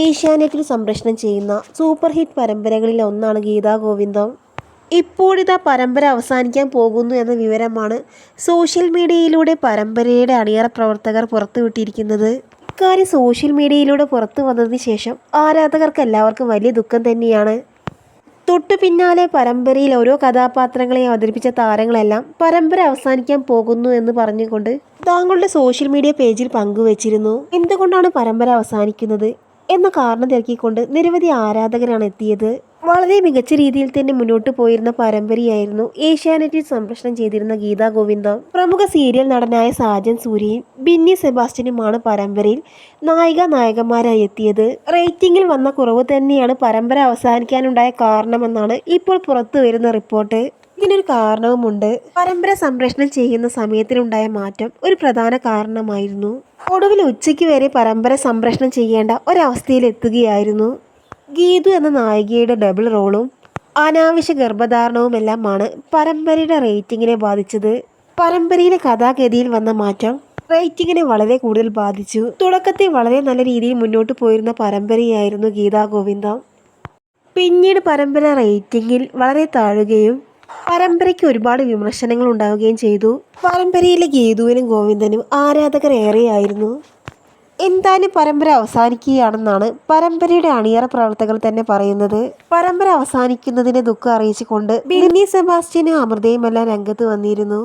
ഏഷ്യാനെറ്റിൽ സംപ്രേഷണം ചെയ്യുന്ന സൂപ്പർ ഹിറ്റ് പരമ്പരകളിൽ ഒന്നാണ് ഗീതാ ഗോവിന്ദം. ഇപ്പോഴിതാ പരമ്പര അവസാനിക്കാൻ പോകുന്നു എന്ന വിവരമാണ് സോഷ്യൽ മീഡിയയിലൂടെ പരമ്പരയുടെ അണിയറ പ്രവർത്തകർ പുറത്തുവിട്ടിരിക്കുന്നത്. ഇക്കാര്യം സോഷ്യൽ മീഡിയയിലൂടെ പുറത്തു വന്നതിന് ശേഷം ആരാധകർക്ക് എല്ലാവർക്കും വലിയ ദുഃഖം തന്നെയാണ്. തൊട്ടു പിന്നാലെ പരമ്പരയിൽ ഓരോ കഥാപാത്രങ്ങളെയും അവതരിപ്പിച്ച താരങ്ങളെല്ലാം പരമ്പര അവസാനിക്കാൻ പോകുന്നു എന്ന് പറഞ്ഞുകൊണ്ട് താങ്കളുടെ സോഷ്യൽ മീഡിയ പേജിൽ പങ്കുവച്ചിരുന്നു. എന്തുകൊണ്ടാണ് പരമ്പര അവസാനിക്കുന്നത്? എന്ന കാരണം തിരക്കിക്കൊണ്ട് നിരവധി ആരാധകരാണ് എത്തിയത്. വളരെ മികച്ച രീതിയിൽ തന്നെ മുന്നോട്ട് പോയിരുന്ന പരമ്പരയായിരുന്നു ഏഷ്യാനെറ്റിൽ സംപ്രേഷണം ചെയ്തിരുന്ന ഗീതാ ഗോവിന്ദം. പ്രമുഖ സീരിയൽ നടനായ സാജൻ സൂര്യയും ബിന്നി സെബാസ്റ്റ്യനുമാണ് പരമ്പരയിൽ നായിക നായകന്മാരായി എത്തിയത്. റേറ്റിംഗിൽ വന്ന കുറവ് തന്നെയാണ് പരമ്പര അവസാനിക്കാനുണ്ടായ കാരണമെന്നാണ് ഇപ്പോൾ പുറത്തു വരുന്ന റിപ്പോർട്ട്. ഇതിനൊരു കാരണവുമുണ്ട്. പരമ്പര സംപ്രേഷണം ചെയ്യുന്ന സമയത്തിനുണ്ടായ മാറ്റം ഒരു പ്രധാന കാരണമായിരുന്നു. ഒടുവിൽ ഉച്ചയ്ക്ക് വരെ പരമ്പര സംപ്രേഷണം ചെയ്യേണ്ട ഒരവസ്ഥയിലെത്തുകയായിരുന്നു. ഗീതു എന്ന നായികയുടെ ഡബിൾ റോളും അനാവശ്യ ഗർഭധാരണവുമെല്ലാമാണ് പരമ്പരയുടെ റേറ്റിങ്ങിനെ ബാധിച്ചത്. പരമ്പരയിലെ കഥാഗതിയിൽ വന്ന മാറ്റം റേറ്റിങ്ങിനെ വളരെ കൂടുതൽ ബാധിച്ചു. തുടക്കത്തിൽ വളരെ നല്ല രീതിയിൽ മുന്നോട്ട് പോയിരുന്ന പരമ്പരയായിരുന്നു ഗീതാ ഗോവിന്ദം പിന്നീട് പരമ്പര റേറ്റിങ്ങിൽ വളരെ താഴുകയും പരമ്പരയ്ക്ക് ഒരുപാട് വിമർശനങ്ങൾ ഉണ്ടാവുകയും ചെയ്തു. പരമ്പരയിലെ ഗീതുവിനും ഗോവിന്ദനും ആരാധകർ ഏറെയായിരുന്നു. എന്തായാലും പരമ്പര അവസാനിക്കുകയാണെന്നാണ് പരമ്പരയുടെ അണിയറ പ്രവർത്തകർ തന്നെ പറയുന്നത്. പരമ്പര അവസാനിക്കുന്നതിനെ ദുഃഖം അറിയിച്ചുകൊണ്ട് ബിന്നി സെബാസ്റ്റ്യനും അമൃതയുമെല്ലാം രംഗത്ത് വന്നിരുന്നു.